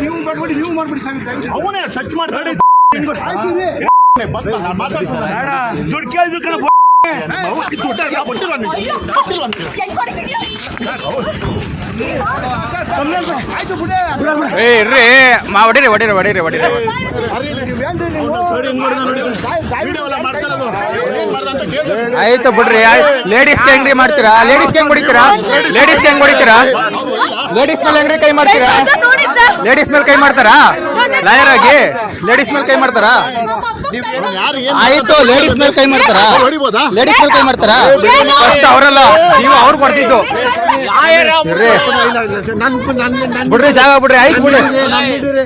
ನೀವು ಮಾಡ್ಬಿಡಿ ನೀವು ಮಾಡ್ಬಿಡಿ ಅವನೇ ಟಚ್ ಮಾಡ್ತಾರೆ ದುಡ್ಡು ಕೇಳಿದ್ರು ಕಣ ದುಡ್ಡು ಕೊಟ್ಟಿಲ್ವ ಏ ಇರ್ರಿ ಮಾ ಹೊಡಿರಿ ಹೊಡಿರಿ ಹೊಡಿರಿ ಹೊಡಿರಿ. ಆಯ್ತು ಬಿಡ್ರಿ ಲೇಡೀಸ್ ಹೆಂಗ್ರಿ ಮಾಡ್ತೀರಾ ಲೇಡೀಸ್ ಹೆಂಗ್ ಹೊಡಿತೀರಾ ಲೇಡೀಸ್ ಹೆಂಗ್ ಹೊಡಿತೀರಾ ಲೇಡೀಸ್ ಮೇಲೆ ಹೆಂಗ್ರಿ ಕೈ ಮಾಡ್ತೀರಾ ಲೇಡೀಸ್ ಮೇಲೆ ಕೈ ಮಾಡ್ತಾರಾ ಲಾಯರ್ ಆಗಿ ಲೇಡೀಸ್ ಮೇಲೆ ಕೈ ಮಾಡ್ತಾರಾ ಅವ್ನು ಯಾರು ಏನ್ ಆಯ್ತು ಲೇಡೀಸ್ ಮೇಲೆ ಕೈ ಮಾಡ್ತಾರಾ ಲೇಡೀಸ್ ಮೇಲೆ ಕೈ ಮಾಡ್ತಾರಾ ಫಸ್ಟ್ ಅವರಲ್ಲ ನೀವು ಅವ್ರು ಹೊಡೆದಿದ್ದು ಇರ್ರಿ ನನ್ ನನ್ ನನ್ ಬಿಡ್ರಿ ಜಾಗ ಬಿಡ್ರಿ ಆಯ್ತು ಬಿಡ್ರಿ